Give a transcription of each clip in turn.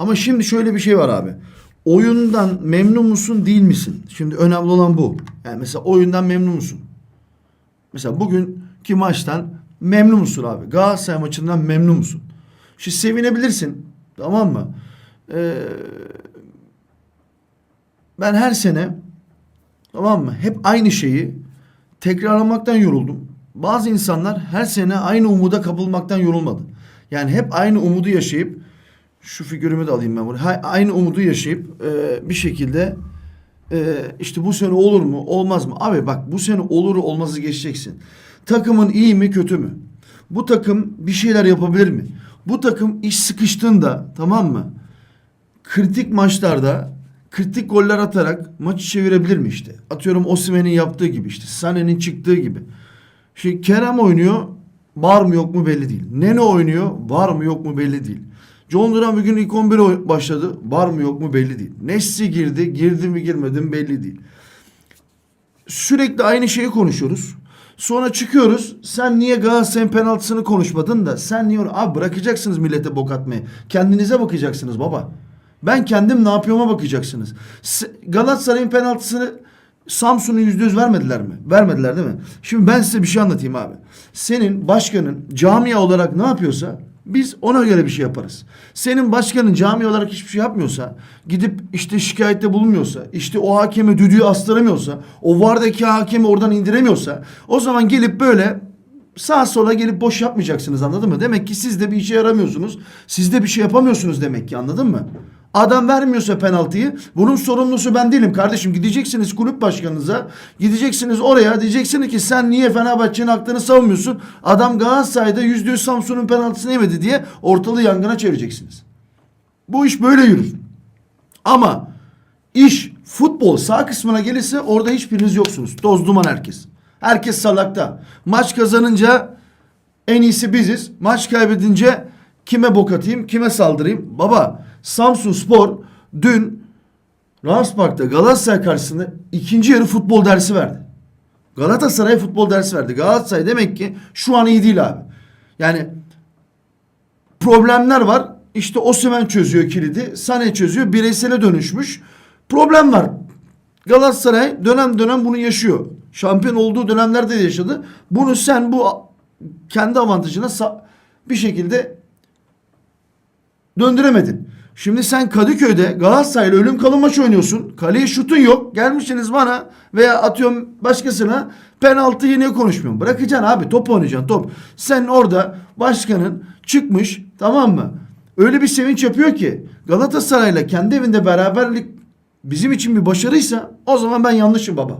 Ama şimdi şöyle bir şey var abi. Oyundan memnun musun değil misin? Şimdi önemli olan bu. Yani mesela oyundan memnun musun? Mesela bugünkü maçtan memnun musun abi? Galatasaray maçından memnun musun? Şimdi sevinebilirsin. Tamam mı? Ee, ben her sene tamam mı? Hep aynı şeyi tekrarlamaktan yoruldum. Bazı insanlar her sene aynı umuda kapılmaktan yorulmadı. Yani hep aynı umudu yaşayıp şu figürümü de alayım ben buraya. Aynı umudu yaşayıp e, bir şekilde e, işte bu sene olur mu olmaz mı? Abi bak bu sene olur olmazı geçeceksin. Takımın iyi mi kötü mü? Bu takım bir şeyler yapabilir mi? Bu takım iş sıkıştığında tamam mı? Kritik maçlarda kritik goller atarak maçı çevirebilir mi işte? Atıyorum Osimhen'in yaptığı gibi işte. Sané'nin çıktığı gibi. Şimdi Kerem oynuyor. Var mı yok mu belli değil. Nene oynuyor. Var mı yok mu belli değil. John Duran bugün ilk 11 oy- başladı. Var mı yok mu belli değil. Nesli girdi. Girdi mi girmedi mi belli değil. Sürekli aynı şeyi konuşuyoruz. Sonra çıkıyoruz. Sen niye Galatasaray'ın penaltısını konuşmadın da sen niye onu... Abi bırakacaksınız millete bok atmayı. Kendinize bakacaksınız baba. Ben kendim ne yapıyoruma bakacaksınız. Galatasaray'ın penaltısını Samsun'un yüzde yüz vermediler mi? Vermediler değil mi? Şimdi ben size bir şey anlatayım abi. Senin başkanın camia olarak ne yapıyorsa biz ona göre bir şey yaparız. Senin başkanın cami olarak hiçbir şey yapmıyorsa, gidip işte şikayette bulunmuyorsa, işte o hakeme düdüğü astıramıyorsa, o vardaki hakemi oradan indiremiyorsa, o zaman gelip böyle sağa sola gelip boş yapmayacaksınız anladın mı? Demek ki siz de bir işe yaramıyorsunuz. Siz de bir şey yapamıyorsunuz demek ki anladın mı? Adam vermiyorsa penaltıyı bunun sorumlusu ben değilim kardeşim. Gideceksiniz kulüp başkanınıza. Gideceksiniz oraya diyeceksiniz ki sen niye Fenerbahçe'nin hakkını savunmuyorsun? Adam Galatasaray'da yüzde yüz Samsun'un penaltısını yemedi diye ortalığı yangına çevireceksiniz. Bu iş böyle yürür. Ama iş futbol sağ kısmına gelirse orada hiçbiriniz yoksunuz. Toz duman herkes. Herkes salakta. Maç kazanınca en iyisi biziz. Maç kaybedince kime bok atayım, kime saldırayım? Baba Samsun Spor dün Rams Park'ta Galatasaray karşısında ikinci yarı futbol dersi verdi. Galatasaray futbol dersi verdi. Galatasaray demek ki şu an iyi değil abi. Yani problemler var. İşte Osimhen çözüyor kilidi. Sané çözüyor. Bireysele dönüşmüş. Problem var. Galatasaray dönem dönem bunu yaşıyor. Şampiyon olduğu dönemlerde de yaşadı. Bunu sen bu kendi avantajına bir şekilde döndüremedin. Şimdi sen Kadıköy'de Galatasaray'la ölüm kalım maçı oynuyorsun. Kaleye şutun yok. Gelmişsiniz bana veya atıyorum başkasına penaltı yine konuşmuyorum. Bırakacaksın abi top oynayacaksın top. Sen orada başkanın çıkmış tamam mı? Öyle bir sevinç yapıyor ki Galatasaray'la kendi evinde beraberlik bizim için bir başarıysa o zaman ben yanlışım baba.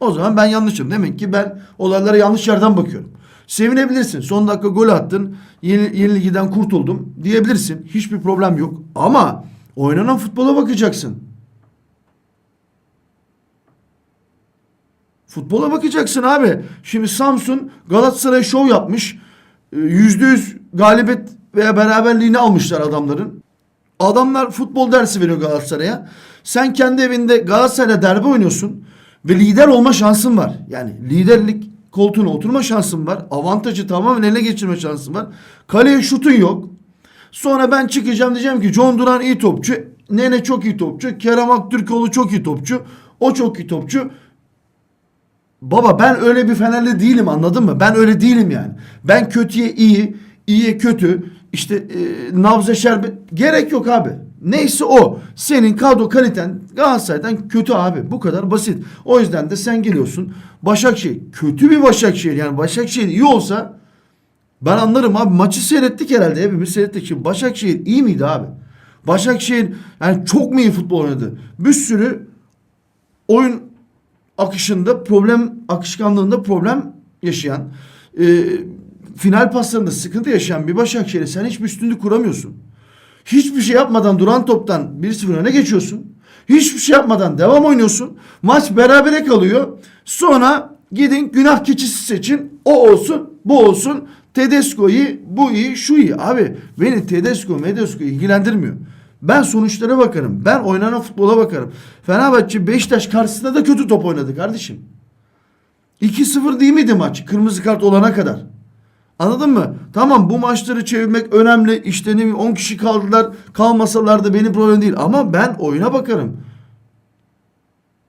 O zaman ben yanlışım. Demek ki ben olaylara yanlış yerden bakıyorum. Sevinebilirsin. Son dakika gol attın. Yeni, yenilgiden kurtuldum diyebilirsin. Hiçbir problem yok. Ama oynanan futbola bakacaksın. Futbola bakacaksın abi. Şimdi Samsun Galatasaray şov yapmış. Ee, Yüzde yüz galibiyet veya beraberliğini almışlar adamların. Adamlar futbol dersi veriyor Galatasaray'a. Sen kendi evinde Galatasaray'la derbi oynuyorsun ve lider olma şansın var. Yani liderlik koltuğuna oturma şansın var. Avantajı tamamen eline geçirme şansın var. Kaleye şutun yok. Sonra ben çıkacağım diyeceğim ki John Duran iyi topçu. Nene çok iyi topçu. Kerem Aktürkoğlu çok iyi topçu. O çok iyi topçu. Baba ben öyle bir Fenerli değilim anladın mı? Ben öyle değilim yani. Ben kötüye iyi, iyiye kötü. İşte e, nabza şerbet gerek yok abi. Neyse o. Senin kadro kaliten Galatasaray'dan kötü abi. Bu kadar basit. O yüzden de sen geliyorsun. Başakşehir kötü bir Başakşehir yani Başakşehir iyi olsa ben anlarım abi. Maçı seyrettik herhalde. Hepimiz seyrettik. Şimdi Başakşehir iyi miydi abi? Başakşehir yani çok mu iyi futbol oynadı? Bir sürü oyun akışında problem akışkanlığında problem yaşayan e, final paslarında sıkıntı yaşayan bir Başakşehir'e sen hiçbir üstünlük kuramıyorsun. Hiçbir şey yapmadan duran toptan 1-0 öne geçiyorsun. Hiçbir şey yapmadan devam oynuyorsun. Maç berabere kalıyor. Sonra gidin günah keçisi seçin. O olsun, bu olsun. Tedesco iyi, bu iyi, şu iyi. Abi beni Tedesco, Medesco ilgilendirmiyor. Ben sonuçlara bakarım. Ben oynanan futbola bakarım. Fenerbahçe Beşiktaş karşısında da kötü top oynadı kardeşim. 2-0 değil miydi maç? Kırmızı kart olana kadar. Anladın mı? Tamam bu maçları çevirmek önemli. İşte ne bileyim 10 kişi kaldılar. Kalmasalar da benim problem değil. Ama ben oyuna bakarım.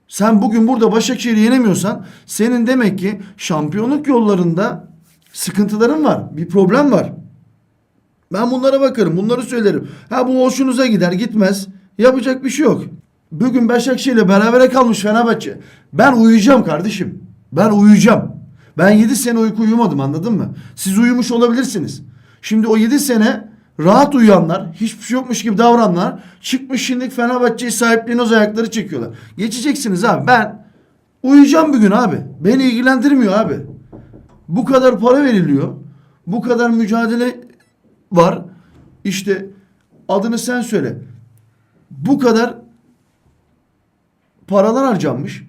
Sen bugün burada Başakşehir'i yenemiyorsan senin demek ki şampiyonluk yollarında sıkıntıların var. Bir problem var. Ben bunlara bakarım. Bunları söylerim. Ha bu hoşunuza gider gitmez. Yapacak bir şey yok. Bugün Başakşehir'le berabere kalmış Fenerbahçe. Ben uyuyacağım kardeşim. Ben uyuyacağım. Ben 7 sene uyku uyumadım anladın mı? Siz uyumuş olabilirsiniz. Şimdi o 7 sene rahat uyuyanlar, hiçbir şey yokmuş gibi davrananlar çıkmış şimdi Fenerbahçe'yi sahipliğine o ayakları çekiyorlar. Geçeceksiniz abi. Ben uyuyacağım bugün abi. Beni ilgilendirmiyor abi. Bu kadar para veriliyor. Bu kadar mücadele var. İşte adını sen söyle. Bu kadar paralar harcanmış.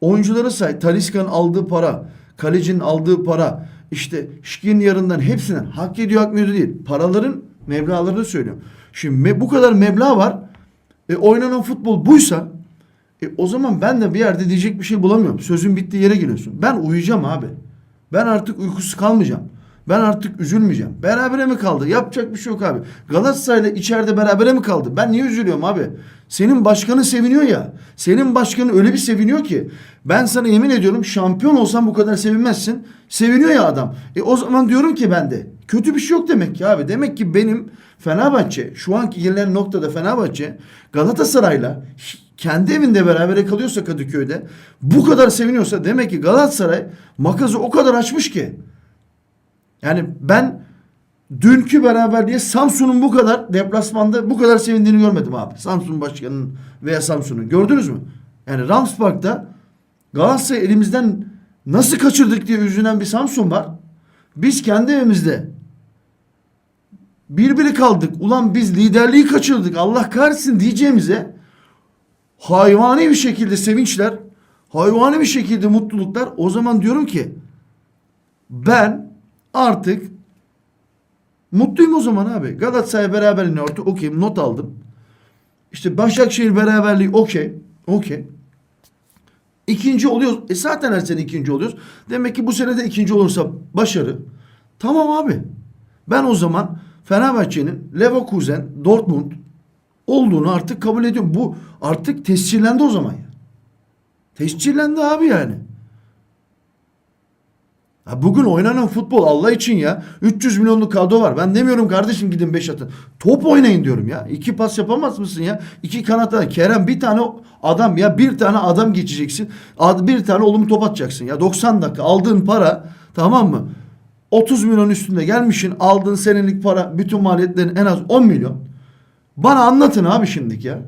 Oyunculara say. Talisca'nın aldığı para, kalecinin aldığı para, işte Şikin yarından hepsine hak ediyor hak ediyor değil. Paraların meblağlarını söylüyorum. Şimdi bu kadar meblağ var. E, oynanan futbol buysa e, o zaman ben de bir yerde diyecek bir şey bulamıyorum. Sözün bittiği yere geliyorsun. Ben uyuyacağım abi. Ben artık uykusuz kalmayacağım. Ben artık üzülmeyeceğim. Berabere mi kaldı? Yapacak bir şey yok abi. Galatasaray'la içeride berabere mi kaldı? Ben niye üzülüyorum abi? Senin başkanın seviniyor ya. Senin başkanın öyle bir seviniyor ki. Ben sana yemin ediyorum şampiyon olsan bu kadar sevinmezsin. Seviniyor ya adam. E o zaman diyorum ki ben de. Kötü bir şey yok demek ki abi. Demek ki benim Fenerbahçe şu anki gelinen noktada Fenerbahçe Galatasaray'la kendi evinde berabere kalıyorsa Kadıköy'de bu kadar seviniyorsa demek ki Galatasaray makası o kadar açmış ki. Yani ben dünkü beraberliğe Samsun'un bu kadar deplasmanda bu kadar sevindiğini görmedim abi. Samsun başkanının veya Samsun'un. Gördünüz mü? Yani Rams Park'ta Galatasaray elimizden nasıl kaçırdık diye üzülen bir Samsun var. Biz kendi evimizde bir biri kaldık. Ulan biz liderliği kaçırdık. Allah kahretsin diyeceğimize hayvani bir şekilde sevinçler, hayvani bir şekilde mutluluklar. O zaman diyorum ki ben artık mutluyum o zaman abi. Galatasaray beraberliğine artık okey not aldım. İşte Başakşehir beraberliği okey. Okey. İkinci oluyoruz. E zaten her sene ikinci oluyoruz. Demek ki bu sene de ikinci olursa başarı. Tamam abi. Ben o zaman Fenerbahçe'nin Leverkusen, Dortmund olduğunu artık kabul ediyorum. Bu artık tescillendi o zaman ya. Tescillendi abi yani. Ya bugün oynanan futbol Allah için ya. 300 milyonluk kadro var. Ben demiyorum kardeşim gidin 5 atın. Top oynayın diyorum ya. İki pas yapamaz mısın ya? İki kanata. Kerem bir tane adam ya bir tane adam geçeceksin. Bir tane olumlu top atacaksın ya. 90 dakika aldığın para tamam mı? 30 milyon üstünde gelmişsin. Aldığın senelik para bütün maliyetlerin en az 10 milyon. Bana anlatın abi şimdiki ya.